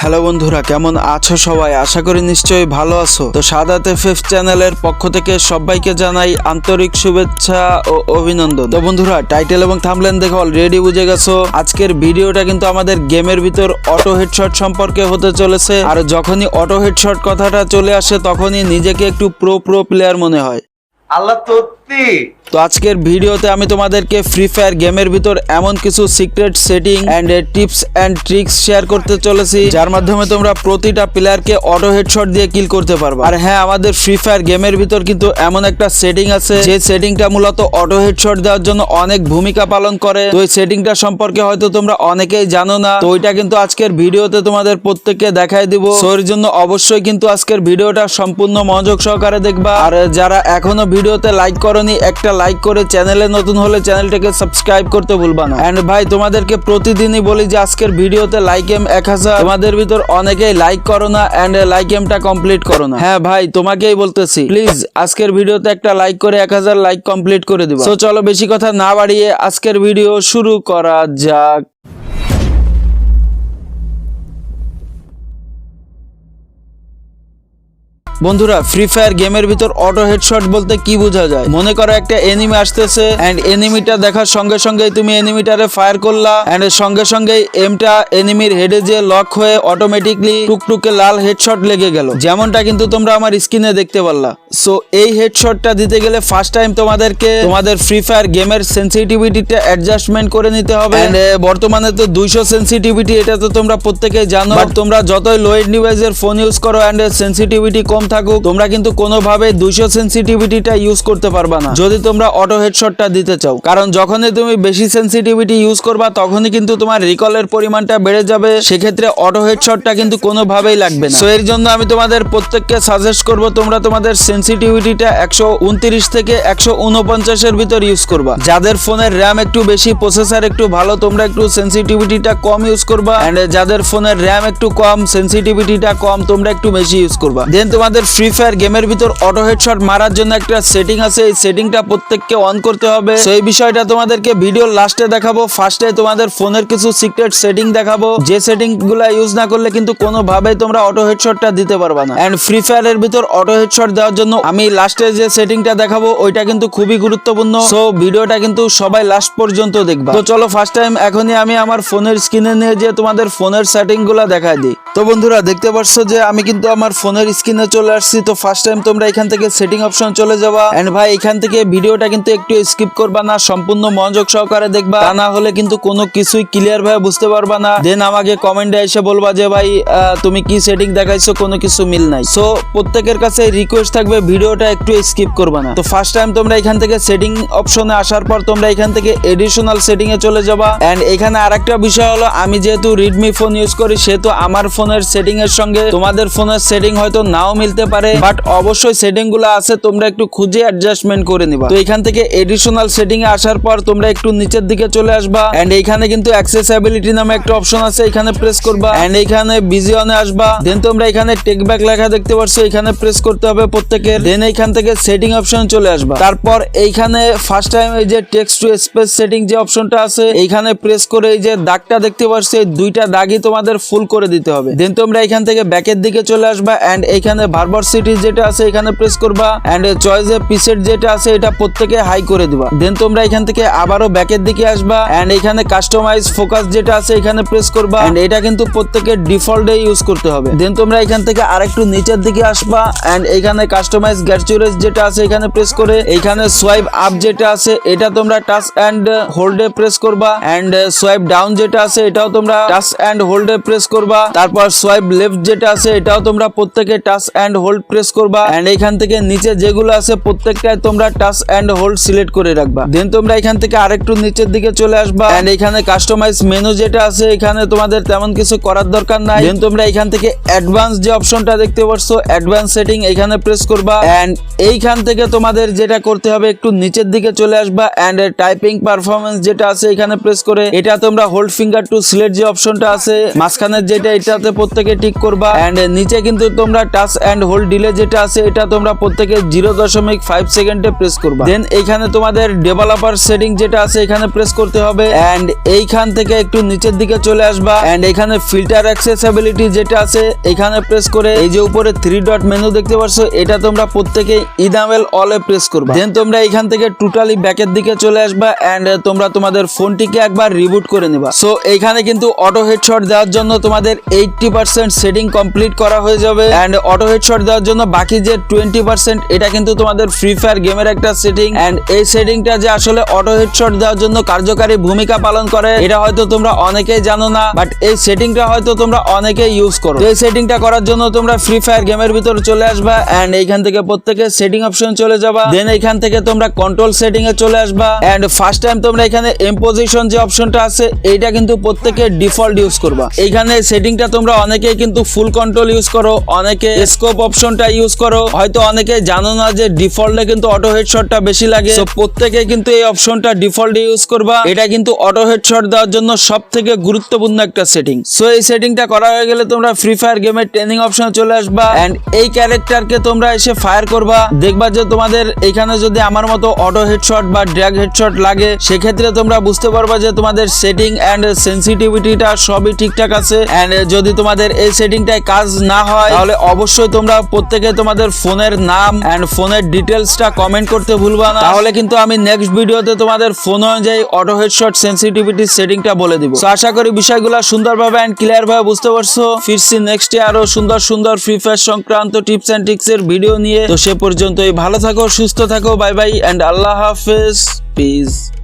Hello বন্ধুরা, কেমন আছো সবাই? আশা করি নিশ্চয়ই ভালো আছো। তো সাদাতে ফিফথ চ্যানেলের পক্ষ থেকে সবাইকে জানাই আন্তরিক শুভেচ্ছা ও অভিনন্দন। তো বন্ধুরা, টাইটেল এবং থামলেন দেখে অলরেডি বুঝে গেছো, আজকের ভিডিওটা কিন্তু আমাদের গেমের ভিতর অটো হেডশট সম্পর্কে হতে চলেছে। আর যখনই অটো হেডশট কথাটা চলে আসে, তখনই নিজেকে একটু প্রো প্রো প্লেয়ার মনে হয়। আল্লাহ তত্তি তো আজকের ভিডিওতে আমি তোমাদেরকে ফ্রি ফায়ার গেমের ভিতর এমন কিছু secret setting and tips and tricks share করতে চলেছি, যার মাধ্যমে তোমরা প্রতিটা প্লেয়ারকে অটো হেডশট দিয়ে কিল করতে পারবে। আর হ্যাঁ আমাদের ফ্রি ফায়ার গেমের ভিতর কিন্তু এমন একটা সেটিং আছে, যে সেটিংটা মূলত অটো হেডশট দেওয়ার জন্য অনেক ভূমিকা পালন করে। তো এই সেটিংটা সম্পর্কে হয়তো তোমরা অনেকেই জানো না, তো ওইটা কিন্তু আজকের ভিডিওতে তোমাদের প্রত্যেককে দেখাই দিব। সো এর জন্য অবশ্যই কিন্তু আজকের ভিডিওটা সম্পূর্ণ মনোযোগ সহকারে দেখবা। আর যারা এখনও ভিডিওতে লাইক করনি একটা লাইক করে চ্যানেলে নতুন হলে চ্যানেলটাকে সাবস্ক্রাইব করতে ভুলবা না। এন্ড ভাই, তোমাদেরকে প্রতিদিনই বলি যে আজকের ভিডিওতে লাইক এম এক হাজার। তোমাদের ভিতর অনেকেই লাইক করো না এন্ড লাইক এমটা কমপ্লিট করো না। হ্যাঁ ভাই, তোমাকেই বলতেছি প্লিজ আজকের ভিডিওতে একটা লাইক করে এক হাজার লাইক কমপ্লিট করে দিবা। তো চলো বেশি কথা না বাড়িয়ে আজকের ভিডিও শুরু করা যাক। বন্ধুরা ফ্রি ফায়ার গেমের ভিতর অটো হেডশট বলতে কি বোঝা যায়? মনে করো একটা এনিমি আসতেছে এন্ড এনিমিটা দেখার সঙ্গে সঙ্গেই তুমি এনিমিটারে ফায়ার করলা এন্ড সঙ্গে সঙ্গেই এমটা এনিমির হেডে যে লক হয়ে অটোমেটিকলি টুকটুকে লাল হেডশট লেগে গেল। যেমনটা কিন্তু তোমরা আমার স্ক্রিনে দেখতে পারলা। সো এই হেডশটটা দিতে গেলে ফার্স্ট টাইম তোমাদেরকে তোমাদের ফ্রি ফায়ার গেমের সেন্সিটিভিটিটা অ্যাডজাস্টমেন্ট করে নিতে হবে। এন্ড বর্তমানে তো দুইশো সেন্সিটিভিটি এটা তো তোমরা প্রত্যেকেই জানো। তোমরা যতই লোয়েড ডিভাইসের ফোন ইউজ করো এন্ড সেন্সিটিভিটি কম থাকুক, তোমরা কিন্তু কোনোভাবে দুইশো সেন্সিটিভিটিটা ইউজ করতে পারবা না। যদি তোমরা অটো হেডশটটা দিতে চাও। কারণ যখনই তুমি বেশি সেন্সিটিভিটি ইউজ করবা, তখনই কিন্তু তোমার রিকলের পরিমাণটা বেড়ে যাবে। সেক্ষেত্রে অটো হেডশটটা কিন্তু কোনোভাবেই লাগবে না। সো এর জন্য আমি তোমাদের প্রত্যেককে সাজেস্ট করব, তোমরা তোমাদের সেন্সিটিভিটিটা একশো উনত্রিশ থেকে একশো উনপঞ্চাশের ভিতর ইউজ করবা। যাদের ফোনের র্যাম একটু বেশি প্রসেসর একটু ভালো, তোমরা একটু সেন্সিটিভিটিটা কম ইউজ করবা। এন্ড যাদের ফোনের র্যাম একটু কম সেন্সিটিভিটিটা কম, তোমরা একটু বেশি ইউজ করবা। দেন তোমাদের ফ্রি ফায়ার গেমের ভিতর অটো হেডশট মারার জন্য একটা সেটিং আছে। এই সেটিংটা প্রত্যেককে অন করতে হবে। সেই বিষয়টা তোমাদেরকে ভিডিওর লাস্টে দেখাবো। ফার্স্টে তোমাদের ফোনের কিছু সিক্রেট সেটিং দেখাবো। যে সেটিংগুলা ইউজ না করলে কিন্তু কোনোভাবেই তোমরা অটো হেডশটটা দিতে পারবা না। এন্ড ফ্রি ফায়ারের ভিতর অটো হেডশট দেওয়ার জন্য আমি লাস্টে যে সেটিংটা দেখাবো, ওইটা কিন্তু খুবই গুরুত্বপূর্ণ। সো ভিডিওটা কিন্তু সবাই লাস্ট পর্যন্ত দেখবা। তো চলো ফার্স্ট টাইম এখনই আমি আমার ফোনের স্ক্রিনে নিয়ে যে তোমাদের ফোনের সেটিংগুলা দেখাই দিই। তো বন্ধুরা, দেখতে পাচ্ছ যে আমি কিন্তু আমার ফোনের স্ক্রিনে চলে আসছি, তো ফার্স্ট টাইম তোমরা এখান থেকে সেটিং অপশন চলে যাবা। এন্ড ভাই, এখান থেকে ভিডিওটা কিন্তু একটু স্কিপ করবা না, সম্পূর্ণ মনোযোগ সহকারে দেখবা। তা না হলে কিন্তু কোনো কিছুই ক্লিয়ার ভাবে বুঝতে পারবা না। দেন আমাকে কমেন্টে এসে বলবা যে ভাই তুমি কি সেটিং দেখাইছো, কোনো কিছু মিল নাই। সো প্রত্যেকের কাছে রিকোয়েস্ট থাকবে, ভিডিওটা একটু স্কিপ করবা না। তো ফার্স্ট টাইম তোমরা এখান থেকে সেটিং অপশনে আসার পর তোমরা এখান থেকে এডিশনাল সেটিং এ চলে যাবা। এন্ড এখানে আরেকটা বিষয় হলো, আমি যেহেতু রিডমি ফোন ইউজ করি, সেহেতু আমার ফোনের সেটিং এর সঙ্গে তোমাদের ফোনের সেটিং হয়তো নাও মিলতে পারে বাট অবশ্যই সেটিংগুলো আছে, তোমরা একটু খুঁজে অ্যাডজাস্টমেন্ট করে নিবা। তো এখান থেকে এডিশনাল সেটিং এ আসার পর তোমরা একটু নিচের দিকে চলে আসবা এন্ড এখানে কিন্তু অ্যাক্সেসিবিলিটি নামে একটা অপশন আছে, এখানে প্রেস করবা এন্ড এখানে বিজি অনে আসবা। দেন তোমরা এখানে টেক ব্যাক লেখা দেখতে পারছ, এখানে প্রেস করতে হবে প্রত্যেকের। দেন এইখান থেকে সেটিং অপশন চলে আসবা। তারপর এইখানে ফার্স্ট টাইম এই যে টেক্সট টু স্পেস সেটিং যে অপশনটা আছে, এইখানে প্রেস করে এই যে দাগটা দেখতে পাচ্ছ এই দুইটা দাগই তোমাদের ফুল করে দিতে হবে। দেন তোমরা এখান থেকে ব্যাকের দিকে চলে আসবা এন্ড এইখানে ভার্বর সিটি যেটা আছে, এখানে প্রেস করবা এন্ড চয়েস এ পিসেট যেটা আছে, এটা প্রত্যেকে হাই করে দিবা। দেন তোমরা এখান থেকে আবারও ব্যাকের দিকে আসবা এন্ড এখানে কাস্টমাইজ ফোকাস যেটা আছে, এখানে প্রেস করবা এন্ড এটা কিন্তু প্রত্যেকের ডিফল্টে ইউজ করতে হবে। দেন তোমরা এখান থেকে আরেকটু নিচের দিকে আসবা এন্ড এখানে কাস্টমাইজ গ্যারচুরেস যেটা আছে, এখানে প্রেস করে। এখানে সোয়াইপ আপ যেটা আছে, এটা তোমরা টাচ এন্ড হোল্ডে প্রেস করবা এন্ড সোয়াইপ ডাউন যেটা আছে, এটাও তোমরা টাচ এন্ড হোল্ডে প্রেস করবা। তারপর সোয়াইপ লেফট যেটা আছে, এটাও তোমরা প্রত্যেকে টাচ এন্ড হোল্ড প্রেস করবা এন্ড এখান থেকে নিচে যেগুলো আছে প্রত্যেকটাই তোমরা টাচ এন্ড হোল্ড সিলেক্ট করে রাখবা। দেন তোমরা এখান থেকে আরেকটু নিচের দিকে চলে আসবা এন্ড এখানে কাস্টমাইজ মেনু যেটা আছে এখানে তোমাদের তেমন কিছু করার দরকার নাই। দেন তোমরা এখান থেকে অ্যাডভান্স যে অপশনটা দেখতে পাচ্ছ অ্যাডভান্স সেটিং এখানে প্রেস করবা এন্ড এইখান থেকে তোমাদের যেটা করতে হবে, একটু নিচের দিকে চলে আসবা এন্ড টাইপিং পারফরমেন্স যেটা আছে এখানে প্রেস করে। এটা তোমরা হোল্ড ফিঙ্গার টু সিলেক্ট যে অপশনটা আছে, মাঝখানের যেটা এটাতে প্রত্যেকে টিক করবা এন্ড নিচে কিন্তু তোমরা touch and and hold delay যেটা আছে, এটা তোমরা প্রত্যেকে জিরো দশমিক ফাইভ সেকেন্ডে প্রেস করবা। দেন এইখানে তোমাদের ডেভেলপার সেটিং যেটা আছে, এখানে প্রেস করতে হবে। অ্যান্ড এইখান থেকে একটু নিচের দিকে চলে আসবা। অ্যান্ড এখানে ফিল্টার অ্যাক্সেসিবিলিটি যেটা আছে, এখানে প্রেস করে এই যে উপরে থ্রি ডট মেনু দেখতে পাচ্ছ এটা তোমরা প্রত্যেকে ইনামেল অলে প্রেস করবা। দেন তোমরা এখান থেকে টোটালি ব্যাকের দিকে চলে আসবা অ্যান্ড তোমরা তোমাদের ফোনটিকে একবার রিবুট করে নিবা। সো এইখানে কিন্তু অটো হেডশট দেওয়ার জন্য তোমাদের এইটটি সেটিং কমপ্লিট করা হয়ে যাবে। অ্যান্ড অটো হেডশট দেওয়ার জন্য বাকি যে টোয়েন্টি পার্সেন্ট এটা কিন্তু তোমাদের ফ্রি ফায়ার গেমের একটা সেটিং অ্যান্ড এই সেটিংটা যে আসলে অটো হেডশট দেওয়ার জন্য কার্যকারী ভূমিকা পালন করে, এটা হয়তো তোমরা অনেকেই জানো না বাট এই সেটিংটা হয়তো তোমরা অনেকেই ইউজ করো। এই সেটিংটা করার জন্য তোমরা ফ্রি ফায়ার গেমের ভিতরে চলে আসবা অ্যান্ড এইখান থেকে প্রত্যেকে সেটিং অপশন চলে যাবা। দেন এইখান থেকে তোমরা কন্ট্রোল সেটিং এ চলে আসবা অ্যান্ড ফার্স্ট টাইম তোমরা এখানে এম্পোজিশন যে অপশনটা আছে, এইটা কিন্তু প্রত্যেকে ডিফল্ট ইউজ করবা। এইখানে সেটিংটা তোমরা অনেকেই কিন্তু ফুল কন্ট্রোল ইউজ করো, অনেকে স্কোপ অপশনটা ইউজ করো। হয়তো অনেকে জানো না যে ডিফল্টে কিন্তু অটো হেডশটটা বেশি লাগে। প্রত্যেকে কিন্তু এই অপশনটা ডিফল্ট ইউজ করবা। এটা কিন্তু অটো হেডশট দেওয়ার জন্য সব থেকে গুরুত্বপূর্ণ একটা সেটিং সো এই সেটিংটা করা হয়ে গেলে তোমরা ফ্রি ফায়ার গেমের ট্রেনিং অপশনে চলে আসবা। এন্ড এই ক্যারেক্টারকে তোমরা এসে ফায়ার করবা। দেখবা যে তোমাদের এখানে যদি আমার মতো অটো হেডশট বা ড্র্যাগ হেডশট লাগে, সেক্ষেত্রে তোমরা বুঝতে পারবা যে তোমাদের সেটিং এন্ড সেন্সিটিভিটিটা সবই ঠিকঠাক আছে। এন্ড যদি তোমাদের এই সেটিংটায় কাজ না হয়, তাহলে অবশ্যই তোমরা প্রত্যেকে তোমাদের ফোনের নাম এন্ড ফোনের ডিটেলসটা কমেন্ট করতে ভুলবা না। তাহলে কিন্তু আমি নেক্সট ভিডিওতে তোমাদের ফোন অনুযায়ী অটো হেডশট সেন্সিটিভিটি সেটিংটা বলে দিব। আশা করি বিষয়গুলো সুন্দরভাবে এন্ড ক্লিয়ার ভাবে বুঝতে পারছ। ফিরছি নেক্সট আরও সুন্দর সুন্দর ফ্রি ফায়ার সংক্রান্ত টিপস এন্ড ট্রিক্স এর ভিডিও নিয়ে। তো সে পর্যন্তই ভালো থাকো, সুস্থ থাকো বাই বাই এন্ড আল্লাহ হাফেজ। পিস